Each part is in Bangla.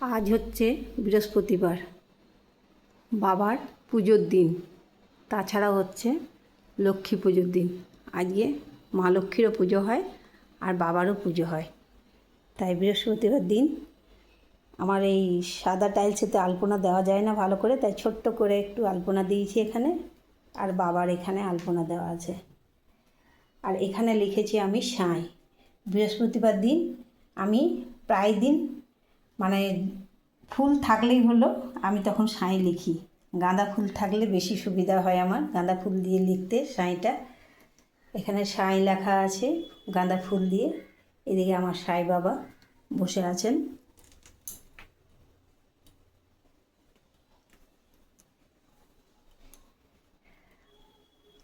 আজ হচ্ছে বৃহস্পতিবার, বাবার পুজোর দিন। তাছাড়া হচ্ছে লক্ষ্মী পুজোর দিন। আজকে মা লক্ষ্মীরও পুজো হয় আর বাবারও পুজো হয়। তাই বৃহস্পতিবার দিন আমার এই সাদা টাইলসেতে আলপনা দেওয়া যায় না ভালো করে, তাই ছোট্ট করে একটু আলপনা দিয়েছি এখানে আর বাবার এখানে আলপনা দেওয়া আছে। আর এখানে লিখেছি আমি সাঁই। বৃহস্পতিবার দিন আমি প্রায় দিন মানে ফুল থাকলেই হলো, আমি তখন সাঁই লিখি। গাঁদা ফুল থাকলে বেশি সুবিধা হয় আমার, গাঁদা ফুল দিয়ে লিখতে সাঁইটা। এখানে সাঁই লেখা আছে, গাঁদা ফুল দিয়ে। এদিকে আমার সাঁই বাবা বসে আছেন।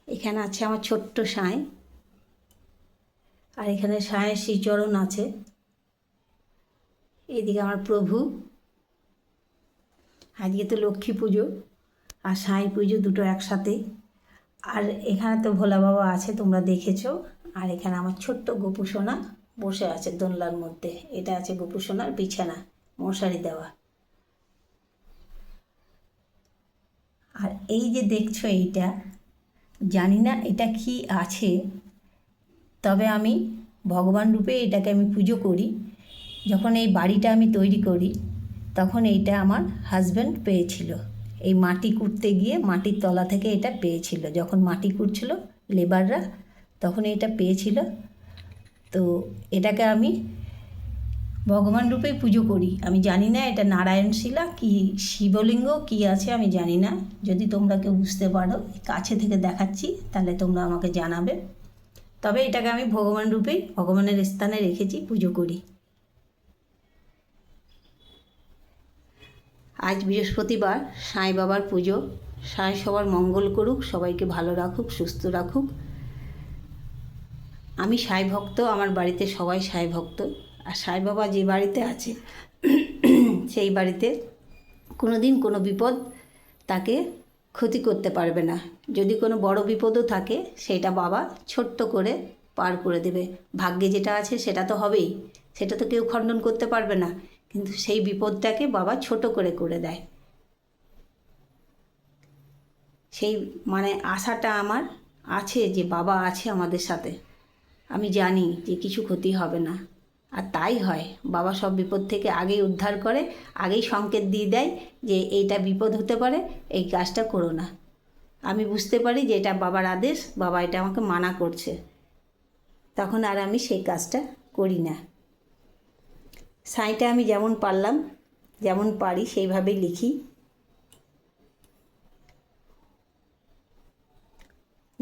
এখানে আছে আমার ছোট্ট সাঁই। আর এখানে সাঁয়ের শ্রীচরণ আছে। এদিকে আমার প্রভু, আজকে তো লক্ষ্মী পুজো আর সাঁই পুজো দুটো একসাথে। আর এখানে তো ভোলা বাবা আছে, তোমরা দেখেছ। আর এখানে আমার ছোট্ট গোপু সোনা বসে আছে দোলনার মধ্যে। এটা আছে গোপু সোনার বিছানা, মশারি দেওয়া। আর এই যে দেখছ এইটা, জানি না এটা কি আছে, তবে আমি ভগবান রূপে এটাকে আমি পুজো করি। যখন এই বাড়িটা আমি তৈরি করি, তখন এইটা আমার হাজব্যান্ড পেয়েছিল। এই মাটি কুটতে গিয়ে মাটির তলা থেকে এটা পেয়েছিল। যখন মাটি কুটছিল লেবাররা তখন এটা পেয়েছিল। তো এটাকে আমি ভগবান রূপেই পুজো করি। আমি জানি না এটা নারায়ণ শিলা, কি শিবলিঙ্গ, কি আছে আমি জানি না। যদি তোমরা কেউ বুঝতে পারো, কাছে থেকে দেখাচ্ছি, তাহলে তোমরা আমাকে জানাবে। তবে এটাকে আমি ভগবান রূপেই ভগবানের স্থানে রেখেছি, পুজো করি। আজ বৃহস্পতিবার, সাঁই বাবার পুজো। সাঁই সবার মঙ্গল করুক, সবাইকে ভালো রাখুক, সুস্থ রাখুক। আমি সাই ভক্ত, আমার বাড়িতে সবাই সাই ভক্ত। আর সাই বাবা যে বাড়িতে আছে, সেই বাড়িতে কোনো দিন কোনো বিপদ তাকে ক্ষতি করতে পারবে না। যদি কোনো বড় বিপদও থাকে, সেটা বাবা ছোট্ট করে পার করে দেবে। ভাগ্যে যেটা আছে, সেটা তো হবেই। সেটা তো কেউ খণ্ডন করতে পারবে না। কিন্তু সেই বিপদটাকে বাবা ছোট করে করে দেয়। সেই মানে আশাটা আমার আছে যে বাবা আছে আমাদের সাথে। আমি জানি যে কিছু ক্ষতি হবে না। আর তাই হয়, বাবা সব বিপদ থেকে আগেই উদ্ধার করে, আগেই সংকেত দিয়ে দেয় যে এইটা বিপদ হতে পারে, এই কাজটা করো না। আমি বুঝতে পারি যে এটা বাবার আদেশ, বাবা এটা আমাকে মানা করছে। তখন আর আমি সেই কাজটা করি না। সাঁইটা আমি যেমন পারলাম, যেমন পারি, সেইভাবেই লিখি।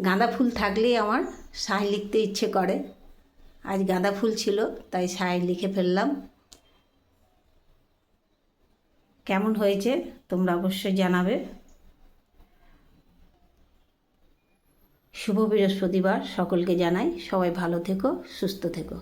গাঁদা ফুল থাকলেই আমার সাঁই লিখতে ইচ্ছে করে। আজ গাঁদা ফুল ছিল, তাই সাঁই লিখে ফেললাম। কেমন হয়েছে তোমরা অবশ্যই জানাবে। শুভ বৃহস্পতিবার, সকলকে জানাই সবাই ভালো থেকো, সুস্থ থেকো।